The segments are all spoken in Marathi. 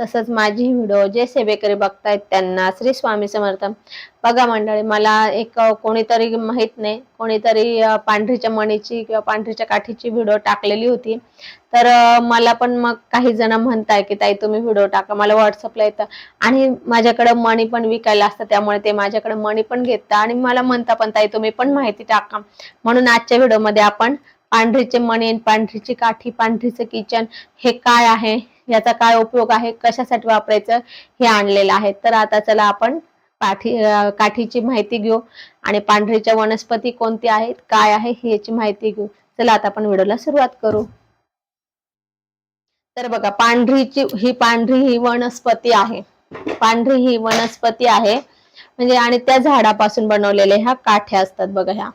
तसंच माझी व्हिडिओ जे सेवेकरी बघतायत त्यांना श्री स्वामी समर्थ. बघा मंडळी मला एक कोणीतरी माहीत नाही कोणीतरी पांढरीच्या मणीची किंवा पांढरीच्या काठीची व्हिडिओ टाकलेली होती. तर मला पण मग काही जण म्हणताय की ताई तुम्ही व्हिडिओ टाका मला व्हॉट्सअपला येतं. आणि माझ्याकडे मणी पण विकायला असतं त्यामुळे ते माझ्याकडे मणी पण घेतात. आणि मला म्हणता पण ताई तुम्ही पण माहिती टाका. म्हणून आजच्या व्हिडिओमध्ये आपण पांढरीचे मणी पांढरीची काठी पांढरीचं किचन हे काय आहे? याचा काय उपयोग आहे? कशासाठी वापरायचं? हे आणलेलं आहे. तर आता चला आपण पाठी काठीची माहिती घेऊ. आणि पांढरीच्या वनस्पती कोणत्या आहेत? काय आहे? याची माहिती घेऊ. चला आता आपण व्हिडिओला सुरुवात करू. तर बघा पांढरीची ही पांढरी ही वनस्पती आहे. पांढरी ही वनस्पती आहे. म्हणजे आणि त्या झाडापासून बनवलेल्या ह्या काठ्या असतात बघा ह्या.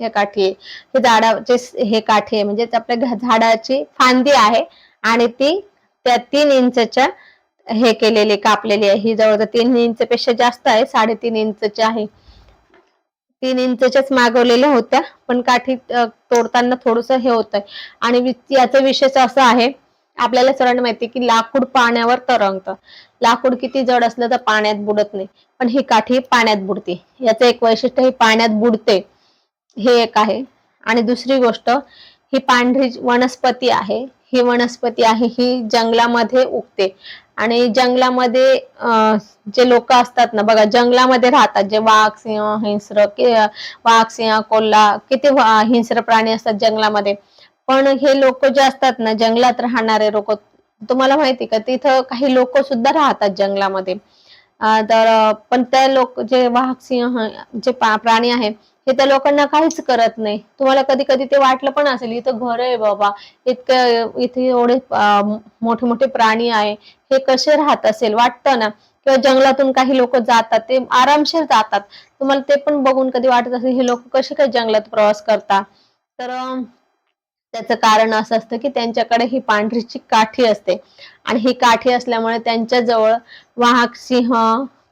या काठी हे झाडाचे हे काठी आहे. म्हणजे आपल्या झाडाची फांदी आहे आणि ती त्या तीन इंचच्या हे केलेली कापलेली आहे. ही जवळजवळ तीन इंच पेक्षा जास्त आहे साडेतीन इंचची आहे. तीन इंचच्याच मागवलेल्या होत्या पण काठी तोडताना थोडस हे होत आणि याचं याचा विशेष असं आहे आपल्याला सरांना माहिती की लाकूड पाण्यावर तरंगतं. लाकूड किती जड असलं तर पाण्यात बुडत नाही. पण ही काठी पाण्यात बुडते. याचं एक वैशिष्ट्य ही पाण्यात बुडते. हे एक आहे. आणि दुसरी गोष्ट ही पांढरी वनस्पती आहे. ही वनस्पती आहे ही जंगलामध्ये उगते. आणि जंगलामध्ये जे लोक असतात ना बघा जंगलामध्ये राहतात. जे वाघ सिंह हिंस्र वाघ सिंह कोल्हा किती हिंस्र प्राणी असतात जंगलामध्ये. पण हे लोक जे असतात ना जंगलात राहणारे लोक तुम्हाला माहिती का? तिथं काही लोक सुद्धा राहतात जंगलामध्ये. तर पण त्या लोक जे वाघ सिंह जे प्राणी आहे हे त्या लोकांना काहीच करत नाही. तुम्हाला कधी कधी ते वाटलं पण असेल इथं घर आहे बाबा इतकं इथे एवढे मोठे मोठे प्राणी आहे हे कसे राहत असेल? वाटतं ना? किंवा जंगलातून काही लोक जातात ते आरामशीर जातात. तुम्हाला ते पण बघून कधी वाटत असेल हे लोक कसे काय जंगलात प्रवास करतात तर त्याचं कारण असं असतं की त्यांच्याकडे ही पांढरीची काठी असते. आणि ही काठी असल्यामुळे त्यांच्या जवळ वाहक सिंह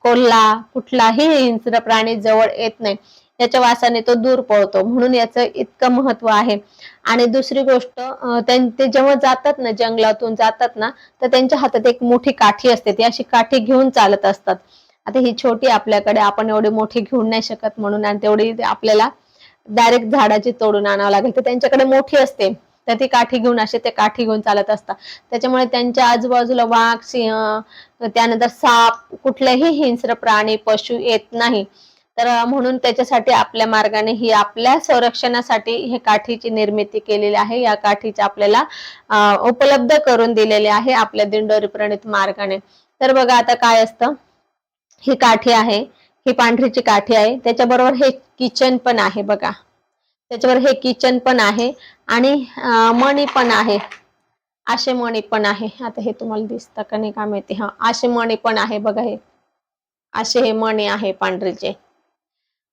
कोल्हा कुठलाही हिंस्र प्राणी जवळ येत नाही. याच्या वासाने तो दूर पळतो. म्हणून याचं इतकं महत्त्व आहे. आणि दुसरी गोष्ट ते जेव्हा जातात ना जंगलातून जातात ना तर त्यांच्या हातात एक मोठी काठी असते. ती अशी काठी घेऊन चालत असतात. आता ही छोटी आपल्याकडे आपण एवढी मोठी घेऊन नाही शकत म्हणून आणि तेवढी आपल्याला डायरेक्ट झाडाची तोडून आणावं लागेल. तर त्यांच्याकडे मोठी असते. तर ती काठी घेऊन असे ते काठी घेऊन चालत असतात. त्याच्यामुळे त्यांच्या आजूबाजूला वाघ सिंह त्यानंतर साप कुठलेही हिंस्र प्राणी पशु येत नाही. तर म्हणून त्याच्यासाठी आपल्या मार्गाने ही आपल्या संरक्षणासाठी हे काठीची निर्मिती केलेली आहे. या काठीचे आपल्याला उपलब्ध करून दिलेले आहे आपल्या दिंडोरी प्रणित मार्गाने. तर बघा आता काय असतं? ही काठी आहे ही पांढरीची काठी आहे. त्याच्याबरोबर हे किचन पण आहे बघा. त्याच्यावर हे किचन पण आहे आणि मणी पण आहे. असे मणी पण आहे. आता हे तुम्हाला दिसतं का नाही? का माहिती? हा असे मणी पण आहे बघा हे. असे हे मणी आहे पांढरीचे.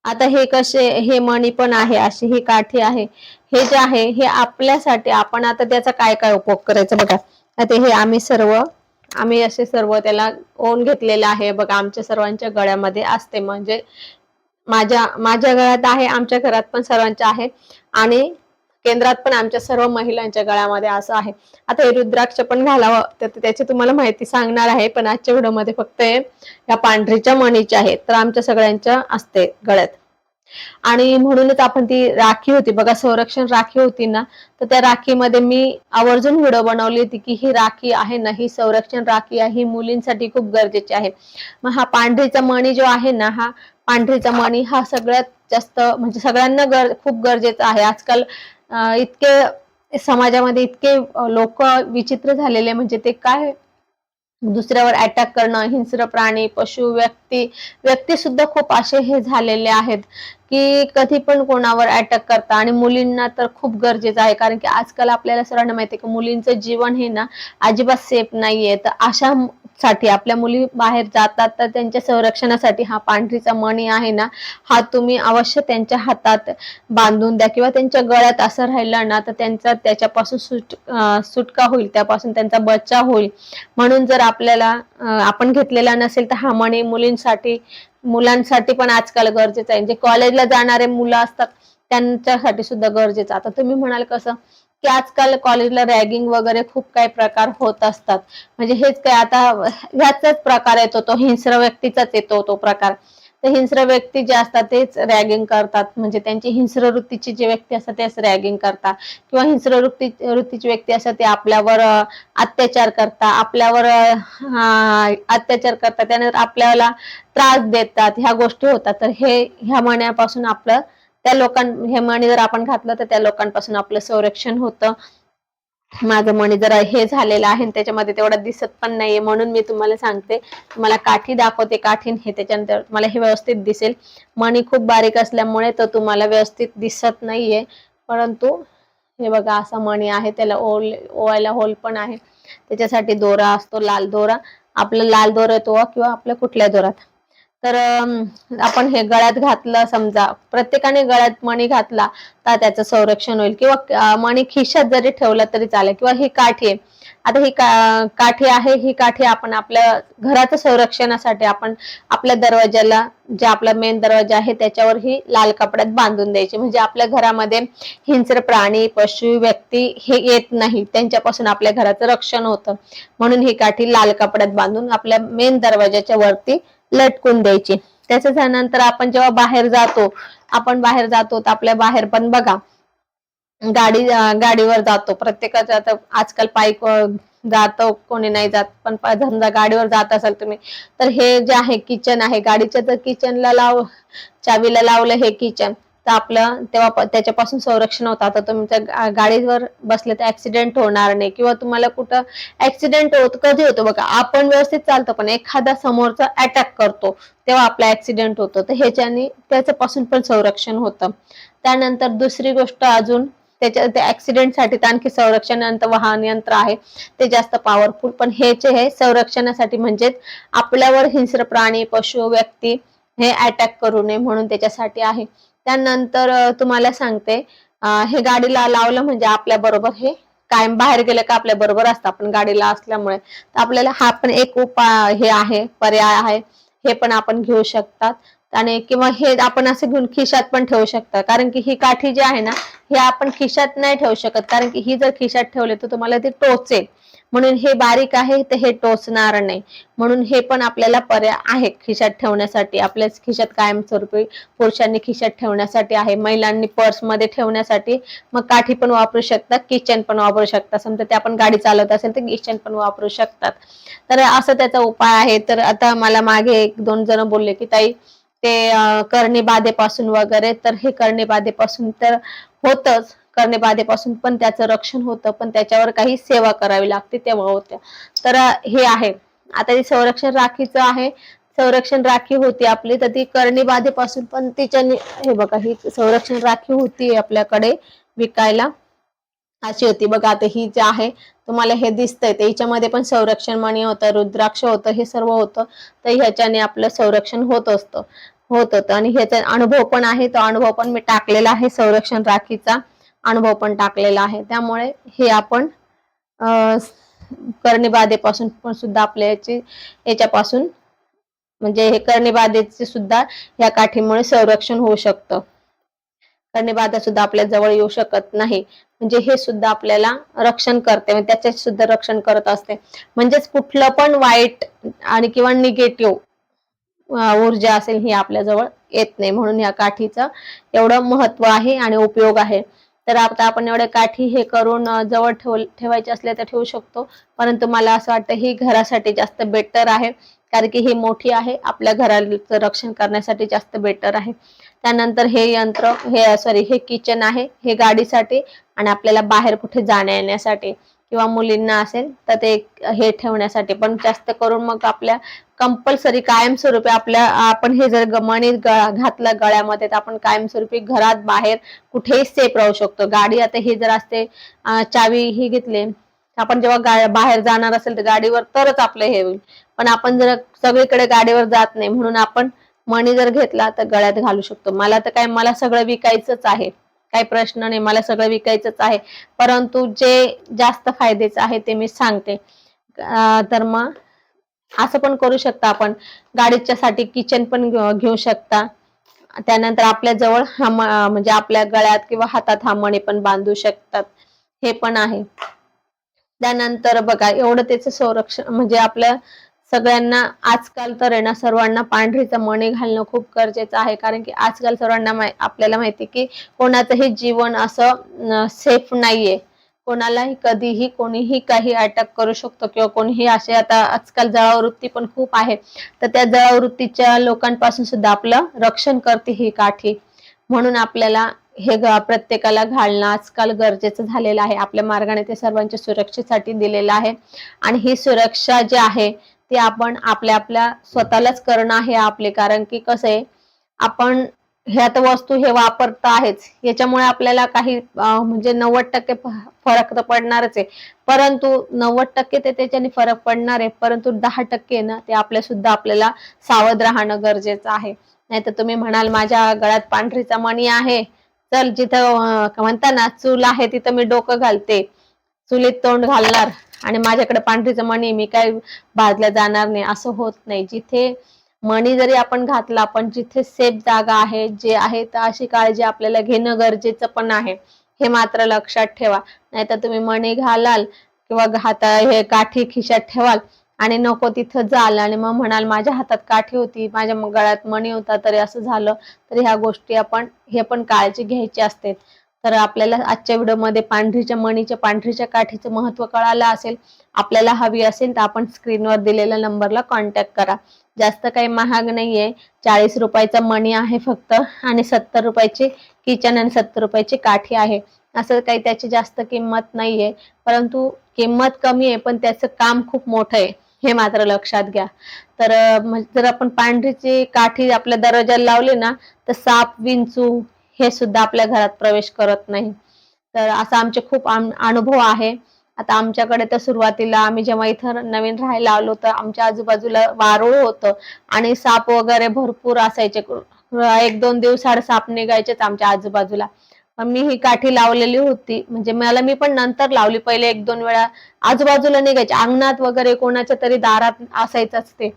आता हे कसे हे मणी पण आहे अशी ही काठी आहे. हे जे आहे हे आपल्यासाठी आपण आता त्याचा काय काय उपयोग करायचा बघा. आता हे आम्ही सर्व आम्ही असे सर्व त्याला ओन घेतलेलं आहे. बघा आमच्या सर्वांच्या गळ्यामध्ये असते. म्हणजे माझ्या माझ्या गळ्यात आहे आमच्या घरात पण सर्वांच्या आहे. आणि केंद्रात पण आमच्या सर्व महिलांच्या गळ्यामध्ये असं आहे. आता हे रुद्राक्ष पण घालावं. तर त्याची तुम्हाला माहिती सांगणार आहे. पण आजच्या व्हिडिओमध्ये फक्त हे या पांढरीच्या मणीच्या आहेत तर आमच्या सगळ्यांच्या असते गळ्यात. आणि म्हणूनच आपण ती राखी होती. बघा संरक्षण राखी होती ना तर त्या राखीमध्ये मी आवर्जून व्हिडिओ बनवली होती की ही राखी आहे ना ही संरक्षण राखी आहे ही मुलींसाठी खूप गरजेची आहे. मग हा पांढरीचा मणी जो आहे ना हा पांढरीचा मणी हा सगळ्यात जास्त म्हणजे सगळ्यांना गर खूप गरजेचा आहे. आजकाल इतके समाजामध्ये इतके लोक विचित्र झालेले म्हणजे ते काय दुसऱ्यावर अटॅक करणं हिंस्र प्राणी पशु व्यक्ती व्यक्ती सुद्धा खूप असे हे झालेले आहेत की कधी पण कोणावर अटॅक करता. आणि मुलींना तर खूप गरजेचं आहे. कारण की आजकाल आपल्याला सर्वांना माहिती आहे की मुलींचं जीवन हे ना अजिबात सेफ नाहीये. तर अशा साठी. आपल्या मुली बाहेर जातात तर त्यांच्या संरक्षणासाठी हा पांढरीचा मणी आहे ना हा तुम्ही अवश्य त्यांच्या हातात बांधून द्या किंवा त्यांच्या गळ्यात असं राहिलं ना तर त्यांचा त्याच्यापासून सुट सुटका होईल त्यापासून त्यांचा बचाव होईल. म्हणून जर आपल्याला आपण घेतलेला नसेल तर हा मणी मुलींसाठी मुलांसाठी पण आजकाल गरजेचं आहे. जे कॉलेजला जाणारे मुलं असतात त्यांच्यासाठी सुद्धा गरजेचं आता तुम्ही म्हणाल कसं की आजकाल कॉलेजला रॅगिंग वगैरे खूप काही प्रकार होत असतात. म्हणजे हेच काय आता ह्याचाच प्रकार येतो तो हिंस्र व्यक्तीचाच येतो तो प्रकार. तर हिंस्र व्यक्ती जे असतात तेच रॅगिंग करतात. म्हणजे त्यांची हिंस्र वृत्तीची जे व्यक्ती असतात तेच रॅगिंग करतात. किंवा हिंस्र वृत्ती वृत्तीची व्यक्ती असतात ते आपल्यावर अत्याचार करतात. आपल्यावर अत्याचार करतात. त्यानंतर आपल्याला त्रास देतात. ह्या गोष्टी होतात. तर हे ह्या मण्यापासून आपलं त्या लोकां हे मणी जर आपण घातलं तर त्या लोकांपासून आपलं संरक्षण होतं. माझं मणी जरा हे झालेलं आहे त्याच्यामध्ये तेवढं दिसत पण नाहीये म्हणून मी तुम्हाला सांगते. तुम्हाला काठी दाखवते काठीन हे त्याच्यानंतर तुम्हाला हे व्यवस्थित दिसेल. मणी खूप बारीक असल्यामुळे तो तुम्हाला व्यवस्थित दिसत नाहीये. परंतु हे बघा असा मणी आहे त्याला ओल ओवायला होल पण आहे. त्याच्यासाठी दोरा असतो लाल दोरा. आपला लाल दोरा तो किंवा आपल्या कुठल्या दोरात? तर आपण हे गळ्यात घातलं समजा प्रत्येकाने गळ्यात मणी घातला तर त्याचं संरक्षण होईल. किंवा मणी खिशात जरी ठेवला तरी चालेल. किंवा ही काठी आहे. आता ही का काठी आहे ही काठी आपण आपल्या घराचं संरक्षणासाठी आपण आपल्या दरवाजाला जे आपला मेन दरवाजा आहे त्याच्यावर ही लाल कपड्यात बांधून द्यायची. म्हणजे आपल्या घरामध्ये हिंस्र प्राणी पशु व्यक्ती हे येत नाही. त्यांच्यापासून आपल्या घराचं रक्षण होतं. म्हणून ही काठी लाल कपड्यात बांधून आपल्या मेन दरवाजाच्या वरती लटकून द्यायची. त्याच्या झाल्यानंतर आपण जेव्हा बाहेर जातो आपण बाहेर जातो तर आपल्या बाहेर पण बघा गाडी गाडीवर जातो. प्रत्येकाचं आता आजकाल पायी जातो कोणी नाही जात. पण समजा गाडीवर जात असाल तुम्ही तर हे जे आहे किचन आहे गाडीच्या जर किचनला लाव चावीला लावलं हे किचन तर आपलं तेव्हा त्याच्यापासून संरक्षण होतं. आता तुमच्या गाडीवर बसले तर ऍक्सिडेंट होणार नाही किंवा तुम्हाला कुठं ऍक्सिडेंट होत कधी होतो बघा. आपण व्यवस्थित चालतो पण एखादा समोरचा अटॅक करतो तेव्हा आपला ऍक्सिडेंट होतो. तर ह्याच्याने त्याच्यापासून पण संरक्षण होतं. त्यानंतर दुसरी गोष्ट अजून त्याच्या त्या ऍक्सिडेंटसाठी तर आणखी संरक्षण यंत्र वाहन यंत्र आहे. ते जास्त पॉवरफुल पण हेचे हे संरक्षणासाठी म्हणजेच आपल्यावर हिंस्र प्राणी पशु व्यक्ती हे अटॅक करू नये म्हणून त्याच्यासाठी आहे. त्यानंतर तुम्हाला सांगते हे गाडीला लावलं म्हणजे आपल्या बरोबर हे कायम बाहेर गेलं का आपल्या बरोबर असतं. आपण गाडीला असल्यामुळे. तर आपल्याला हा पण एक उपाय हे आहे पर्याय आहे. हे पण आपण घेऊ शकतात. आणि किंवा हे आपण असं घेऊन खिशात पण ठेवू शकता. कारण की ही काठी जी आहे ना हे आपण खिशात नाही ठेवू शकत. कारण की ही जर खिशात ठेवले तर तुम्हाला ती टोचेल. म्हणून हे बारीक आहे तर हे टोचणार नाही. म्हणून हे पण आपल्याला पर्याय आहे खिशात ठेवण्यासाठी. आपल्या खिशात कायमस्वरूपी पुरुषांनी खिशात ठेवण्यासाठी आहे. महिलांनी पर्समध्ये ठेवण्यासाठी मग काठी पण वापरू शकतात किचन पण वापरू शकतात. समजा ते आपण गाडी चालवत असेल तर किचन पण वापरू शकतात. तर असं त्याचा उपाय आहे. तर आता मला मागे एक दोन जण बोलले की ताई ते करणे बाधेपासून वगैरे तर हे करणे बाधेपासून तर होतच. करणे बाधेपासून पण त्याचं रक्षण होतं पण त्याच्यावर काही सेवा करावी लागते तेव्हा होत्या. तर हे आहे. आता ही संरक्षण राखीचं आहे. संरक्षण राखी होती आपली तर ती करणी बाधेपासून पण तिच्या हे बघा ही संरक्षण राखी होती आपल्याकडे विकायला. अशी होती. बघा आता ही जे आहे तुम्हाला हे दिसतंय. तर हिच्यामध्ये पण संरक्षण मणी होतं रुद्राक्ष होतं हे सर्व होतं. तर ह्याच्याने आपलं संरक्षण होत असतं होत होतं. आणि ह्याचा अनुभव पण आहे. तो अनुभव पण मी टाकलेला आहे संरक्षण राखीचा. अनुभव पण टाकलेला आहे. त्यामुळे हे आपण कर्णीबाधेपासून पण सुद्धा आपल्या याची याच्यापासून म्हणजे हे कर्णीबाधेचे सुद्धा या काठीमुळे संरक्षण होऊ शकतं. कर्णीबाधा सुद्धा आपल्या जवळ येऊ शकत नाही. म्हणजे हे सुद्धा आपल्याला रक्षण करते. म्हणजे त्याचे सुद्धा रक्षण करत असते. म्हणजेच कुठलं पण वाईट आणि किंवा निगेटिव्ह ऊर्जा असेल ही आपल्या जवळ येत नाही. म्हणून या काठीचं एवढं महत्त्व आहे आणि उपयोग आहे. तर आता आपण एवढ्या काठी हे करून जवळ ठेव ठेवायचे असले तर ठेवू शकतो. परंतु मला असं वाटतं ही घरासाठी जास्त बेटर आहे. कारण की ही मोठी आहे. आपल्या घराचं रक्षण करण्यासाठी जास्त बेटर आहे. त्यानंतर हे यंत्र हे सॉरी हे किचन आहे. हे गाडीसाठी आणि आपल्याला बाहेर कुठे जाण्या येण्यासाठी किंवा मुलींना असेल तर ते हे ठेवण्यासाठी. पण जास्त करून मग आपल्या कंपल्सरी कायमस्वरूपी आपल्या आपण हे जर गमणी घातलं गळ्यामध्ये तर आपण कायमस्वरूपी घरात बाहेर कुठेही सेफ राहू शकतो. गाडी आता हे जर असते चावी ही घेतली आपण जेव्हा बाहेर जाणार असेल तर गाडीवर तरच आपलं हे होईल. पण आपण जर सगळीकडे गाडीवर जात नाही म्हणून आपण मणी जर घेतला तर गळ्यात घालू शकतो. मला तर काय मला सगळं विकायचंच आहे. काही प्रश्न नाही मला सगळं विकायचंच आहे. परंतु जे जास्त फायद्याचं आहे ते मी सांगते. तर मग असं पण करू शकता आपण. गाडीच्या साठी किचन पण घेऊ शकता. त्यानंतर आपल्या जवळ हा म्हणजे आपल्या गळ्यात किंवा हातात हा मणी पण बांधू शकतात. हे पण आहे. त्यानंतर बघा एवढं त्याचं संरक्षण म्हणजे आपल्या सगळ्यांना आजकाल तर आहे ना सर्वांना पांढरीचं मणी घालणं खूप गरजेचं आहे. कारण की आजकाल सर्वांना आपल्याला माहिती की कोणाचंही जीवन असं सेफ नाहीये. कोणालाही कधीही कोणीही काही अटॅक करू शकतो किंवा कोणीही असे आता आजकाल जळावृत्ती पण खूप आहे. तर त्या जळावृत्तीच्या लोकांपासून सुद्धा आपलं रक्षण करते ही काठी. म्हणून आपल्याला हे प्रत्येकाला घालणं आजकाल गरजेचं झालेलं आहे. आपल्या मार्गाने ते सर्वांच्या सुरक्षेसाठी दिलेलं आहे. आणि ही सुरक्षा जी आहे ते आपण आपल्या आपल्या स्वतःलाच करणं आहे आपले. कारण की कसं आहे आपण ह्या तर वस्तू हे वापरत आहेच. याच्यामुळे आपल्याला काही म्हणजे नव्वद टक्के फरक तर पडणारच आहे. परंतु नव्वद टक्के ते त्याच्याने फरक पडणार आहे. परंतु दहा टक्के ना ते आपल्या सुद्धा आपल्याला सावध राहणं गरजेचं आहे. नाहीतर तुम्ही म्हणाल माझ्या गळ्यात पांढरीचा मणी आहे. चल जिथं म्हणता ना चूल आहे तिथं मी डोकं घालते. चुलीत तोंड घालणार आणि माझ्याकडे पांढरीचं मणी मी काय भाजल्या जाणार नाही असं होत नाही. जिथे मणी जरी आपण घातला पण जिथे सेफ जागा आहे जे आहे तर अशी काळजी आपल्याला घेणं गरजेचं पण आहे. हे मात्र लक्षात ठेवा. नाहीतर तुम्ही मणी घालाल किंवा हाता हे काठी खिशात ठेवाल आणि नको तिथं जाल. आणि मग म्हणाल माझ्या हातात काठी होती माझ्या गळ्यात मणी होता तरी असं झालं तर ह्या गोष्टी आपण हे पण काळजी घ्यायची असते. तर आपल्याला आजच्या व्हिडिओमध्ये पांढरीच्या मणीच्या पांढरीच्या काठीचं महत्त्व कळालं असेल आपल्याला हवी असेल तर आपण स्क्रीनवर दिलेल्या नंबरला कॉन्टॅक्ट करा. जास्त काही महाग नाहीये. चाळीस रुपयाचा मणी आहे फक्त आणि सत्तर रुपयाची किचन आणि सत्तर रुपयाची काठी आहे. असं काही त्याची जास्त किंमत नाहीये. परंतु किंमत कमी आहे पण त्याचं काम खूप मोठं आहे हे मात्र लक्षात घ्या. तर म्हणजे जर आपण पांढरीची काठी आपल्या दरवाजाला लावली ना तर साप विंचू हे सुद्धा आपल्या घरात प्रवेश करत नाही. तर असा आमचे खूप अनुभव आहे. आता आमच्याकडे तर सुरुवातीला आम्ही जेव्हा इथं नवीन राहायला आलो तर आमच्या आजूबाजूला वारूळ होतं आणि साप वगैरे भरपूर असायचे. एक दोन दिवसाड साप निघायचेच आमच्या आजूबाजूला. मी ही काठी लावलेली होती. म्हणजे मला मी पण नंतर लावली. पहिले एक दोन वेळा आजूबाजूला निघायचे. अंगणात वगैरे कोणाच्या तरी दारात असायचंच ते.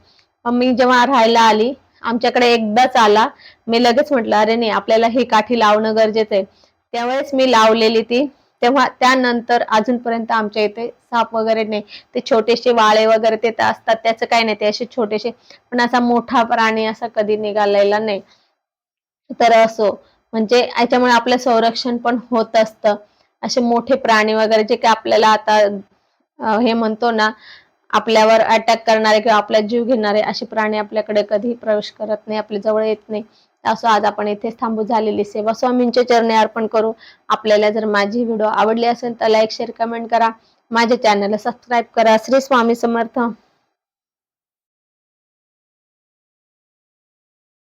पण मी जेव्हा राहायला आली आमच्याकडे एकदाच आला. मी लगेच म्हटलं अरे नाही आपल्याला ही काठी लावणं गरजेचं आहे. त्यावेळेस मी लावलेली ती. तेव्हा त्यानंतर अजूनपर्यंत आमच्या इथे साप वगैरे नाही. ते छोटेसे वाळे वगैरे ते तर असतात त्याचं काही नाही. ते असे छोटेसे पण असा मोठा प्राणी असा कधी निघालेला नाही. तर असो म्हणजे याच्यामुळे आपलं संरक्षण पण होत असतं. असे मोठे प्राणी वगैरे जे काय आपल्याला आता हे म्हणतो ना आपल्यावर अटॅक करणारे किंवा आपला जीव घेणारे असे प्राणी आपल्याकडे कधी प्रवेश करत नाही आपल्या जवळ येत नाही. असं आज आपण इथेच थांबू झालेली सेवा स्वामींच्या चरणे अर्पण करू. आपल्याला जर माझी व्हिडिओ आवडली असेल तर लाईक शेअर कमेंट करा. माझ्या चॅनलला सबस्क्राईब करा. श्री स्वामी समर्थ.